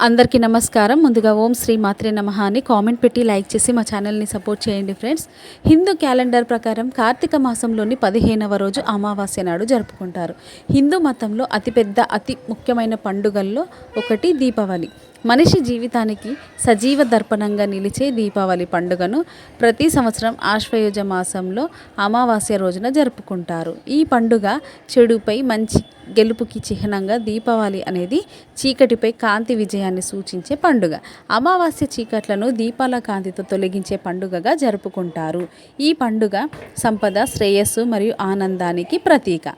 అందరికీ నమస్కారం. ముందుగా ఓం శ్రీ మాత్రే నమ అని కామెంట్ పెట్టి లైక్ చేసి మా ఛానల్ని సపోర్ట్ చేయండి ఫ్రెండ్స్. హిందూ క్యాలెండర్ ప్రకారం కార్తీక మాసంలోని పదిహేనవ రోజు అమావాస్య నాడు జరుపుకుంటారు. హిందూ మతంలో అతిపెద్ద అతి ముఖ్యమైన పండుగల్లో ఒకటి దీపావళి. మనిషి జీవితానికి సజీవ దర్పణంగా నిలిచే దీపావళి పండుగను ప్రతి సంవత్సరం ఆశ్వయుజ మాసంలో అమావాస్య రోజున జరుపుకుంటారు. ఈ పండుగ చెడుపై మంచి గెలుపుకి చిహ్నంగా దీపావళి అనేది చీకటిపై కాంతి విజయాన్ని సూచించే పండుగ. అమావాస్య చీకట్లను దీపాల కాంతితో తొలగించే పండుగగా జరుపుకుంటారు. ఈ పండుగ సంపద శ్రేయస్సు మరియు ఆనందానికి ప్రతీక.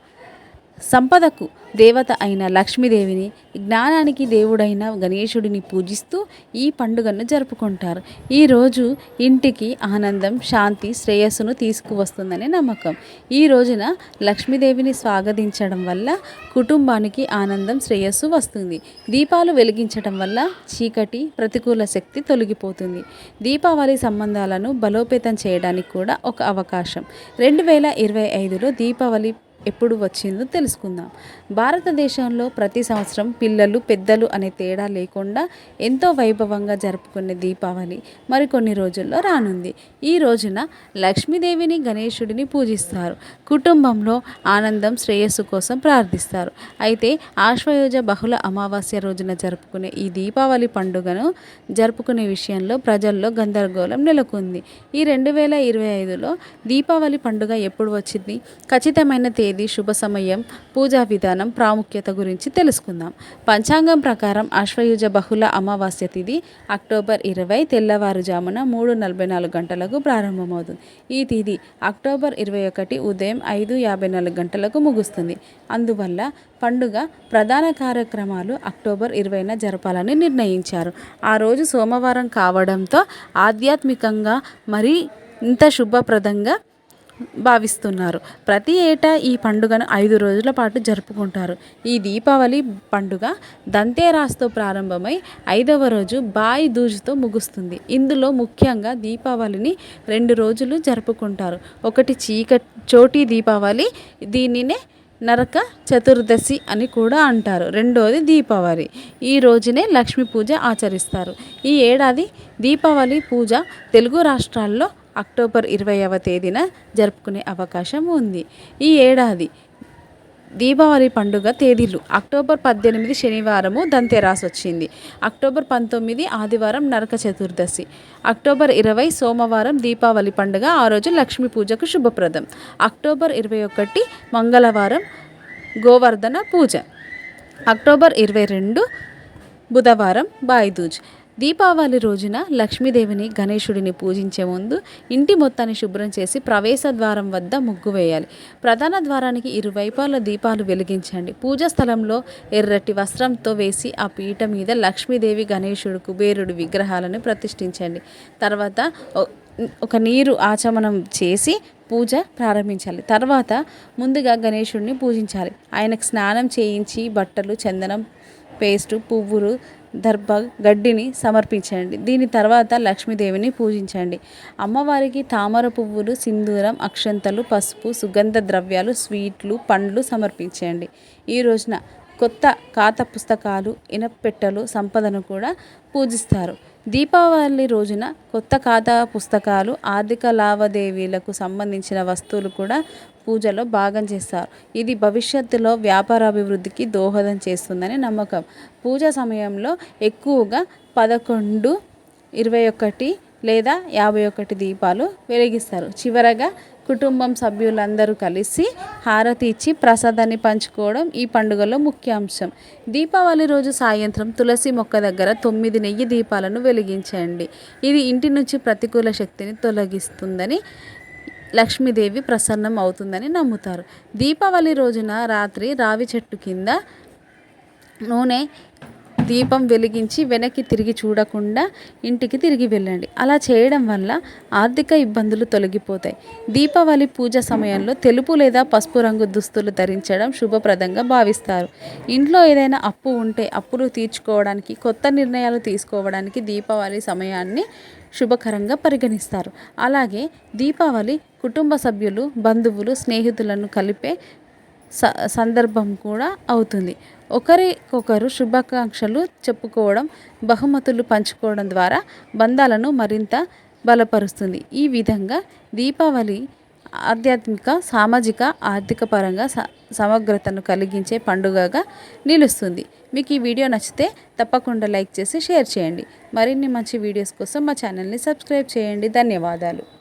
సంపదకు దేవత అయిన లక్ష్మీదేవిని జ్ఞానానికి దేవుడైన గణేశుడిని పూజిస్తూ ఈ పండుగను జరుపుకుంటారు. ఈరోజు ఇంటికి ఆనందం శాంతి శ్రేయస్సును తీసుకువస్తుందనే నమ్మకం. ఈ రోజున లక్ష్మీదేవిని స్వాగతించడం వల్ల కుటుంబానికి ఆనందం శ్రేయస్సు వస్తుంది. దీపాలు వెలిగించడం వల్ల చీకటి ప్రతికూల శక్తి తొలగిపోతుంది. దీపావళి సంబంధాలను బలోపేతం చేయడానికి కూడా ఒక అవకాశం. రెండు వేల ఇరవై ఐదులో దీపావళి ఎప్పుడు వచ్చిందో తెలుసుకుందాం. భారతదేశంలో ప్రతి సంవత్సరం పిల్లలు పెద్దలు అనే తేడా లేకుండా ఎంతో వైభవంగా జరుపుకునే దీపావళి మరికొన్ని రోజుల్లో రానుంది. ఈ రోజున లక్ష్మీదేవిని గణేశుడిని పూజిస్తారు. కుటుంబంలో ఆనందం శ్రేయస్సు కోసం ప్రార్థిస్తారు. అయితే ఆశ్వయోజ బహుళ అమావాస్య రోజున జరుపుకునే ఈ దీపావళి పండుగను జరుపుకునే విషయంలో ప్రజల్లో గందరగోళం నెలకొంది. ఈ రెండు వేల ఇరవై ఐదులో దీపావళి పండుగ ఎప్పుడు వచ్చింది? ఖచ్చితమైన తేదీ శుభ సమయం పూజా విధానం ప్రాముఖ్యత గురించి తెలుసుకుందాం. పంచాంగం ప్రకారం ఆశ్వయుజ బహుళ అమావాస్య తిథి అక్టోబర్ ఇరవై తెల్లవారుజామున మూడు నలభై నాలుగు గంటలకు ప్రారంభమవుతుంది. ఈ తిథి అక్టోబర్ ఇరవై ఒకటి ఉదయం ఐదు యాభై నాలుగు గంటలకు ముగుస్తుంది. అందువల్ల పండుగ ప్రధాన కార్యక్రమాలు అక్టోబర్ ఇరవైన జరపాలని నిర్ణయించారు. ఆ రోజు సోమవారం కావడంతో ఆధ్యాత్మికంగా మరీ ఇంత శుభప్రదంగా భావిస్తున్నారు. ప్రతి ఏటా ఈ పండుగను ఐదు రోజుల పాటు జరుపుకుంటారు. ఈ దీపావళి పండుగ దంతేరాస్తో ప్రారంభమై ఐదవ రోజు బాయి దూజ్తో ముగుస్తుంది. ఇందులో ముఖ్యంగా దీపావళిని రెండు రోజులు జరుపుకుంటారు. ఒకటి చీక చోటి దీపావళి దీనినే నరక చతుర్దశి అని కూడా అంటారు. రెండోది దీపావళి. ఈ రోజునే లక్ష్మీ పూజ ఆచరిస్తారు. ఈ ఏడాది దీపావళి పూజ తెలుగు రాష్ట్రాల్లో అక్టోబర్ ఇరవైవ తేదీన జరుపుకునే అవకాశం ఉంది. ఈ ఏడాది దీపావళి పండుగ తేదీలు. అక్టోబర్ పద్దెనిమిది శనివారము దంతెరాస్ వచ్చింది. అక్టోబర్ పంతొమ్మిది ఆదివారం నరక చతుర్దశి. అక్టోబర్ ఇరవై సోమవారం దీపావళి పండుగ. ఆ రోజు లక్ష్మీ పూజకు శుభప్రదం. అక్టోబర్ ఇరవై ఒకటి మంగళవారం గోవర్ధన పూజ. అక్టోబర్ ఇరవై రెండు బుధవారం బాయిదూజ్. దీపావళి రోజున లక్ష్మీదేవిని గణేశుడిని పూజించే ముందు ఇంటి మొత్తాన్ని శుభ్రం చేసి ప్రవేశ ద్వారం వద్ద ముగ్గు వేయాలి. ప్రధాన ద్వారానికి ఇరువైపాల దీపాలు వెలిగించండి. పూజా స్థలంలో ఎర్రటి వస్త్రంతో వేసి ఆ పీట మీద లక్ష్మీదేవి గణేశుడు కుబేరుడు విగ్రహాలను ప్రతిష్ఠించండి. తర్వాత ఒక నీరు ఆచమనం చేసి పూజ ప్రారంభించాలి. తర్వాత ముందుగా గణేశుడిని పూజించాలి. ఆయనకు స్నానం చేయించి బట్టలు చందనం పేస్టు పువ్వులు దర్భ గడ్డిని సమర్పించండి. దీని తర్వాత లక్ష్మీదేవిని పూజించండి. అమ్మవారికి తామర పువ్వులు సింధూరం అక్షంతలు పసుపు సుగంధ ద్రవ్యాలు స్వీట్లు పండ్లు సమర్పించండి. ఈ రోజున కొత్త ఖాతా పుస్తకాలు ఇనపెట్టెలు సంపదను కూడా పూజిస్తారు. దీపావళి రోజున కొత్త ఖాతా పుస్తకాలు ఆర్థిక లావాదేవీలకు సంబంధించిన వస్తువులు కూడా పూజలో భాగం చేస్తారు. ఇది భవిష్యత్తులో వ్యాపారాభివృద్ధికి దోహదం చేస్తుందని నమ్మకం. పూజ సమయంలో ఎక్కువగా పదకొండు ఇరవై ఒకటి లేదా యాభై ఒకటి దీపాలు వెలిగిస్తారు. చివరగా కుటుంబం సభ్యులందరూ కలిసి హారతి ఇచ్చి ప్రసాదాన్ని పంచుకోవడం ఈ పండుగలో ముఖ్య అంశం దీపావళి రోజు సాయంత్రం తులసి మొక్క దగ్గర తొమ్మిది నెయ్యి దీపాలను వెలిగించండి. ఇది ఇంటి నుంచి ప్రతికూల శక్తిని తొలగిస్తుందని లక్ష్మీదేవి ప్రసన్నం అవుతుందని నమ్ముతారు. దీపావళి రోజున రాత్రి రావి చెట్టు కింద నూనె దీపం వెలిగించి వెనక్కి తిరిగి చూడకుండా ఇంటికి తిరిగి వెళ్ళండి. అలా చేయడం వల్ల ఆర్థిక ఇబ్బందులు తొలగిపోతాయి. దీపావళి పూజ సమయంలో తెలుపు లేదా పసుపు రంగు దుస్తులు ధరించడం శుభప్రదంగా భావిస్తారు. ఇంట్లో ఏదైనా అప్పు ఉంటే అప్పులు తీర్చుకోవడానికి కొత్త నిర్ణయాలు తీసుకోవడానికి దీపావళి సమయాన్ని శుభకరంగా పరిగణిస్తారు. అలాగే దీపావళి కుటుంబ సభ్యులు బంధువులు స్నేహితులను కలిపే స సందర్భం కూడా అవుతుంది. ఒకరికొకరు శుభాకాంక్షలు చెప్పుకోవడం బహుమతులు పంచుకోవడం ద్వారా బంధాలను మరింత బలపరుస్తుంది. ఈ విధంగా దీపావళి ఆధ్యాత్మిక సామాజిక ఆర్థిక పరంగా స సమగ్రతను కలిగించే పండుగగా నిలుస్తుంది. మీకు ఈ వీడియో నచ్చితే తప్పకుండా లైక్ చేసి షేర్ చేయండి. మరిన్ని మంచి వీడియోస్ కోసం మా ఛానల్ని సబ్స్క్రైబ్ చేయండి. ధన్యవాదాలు.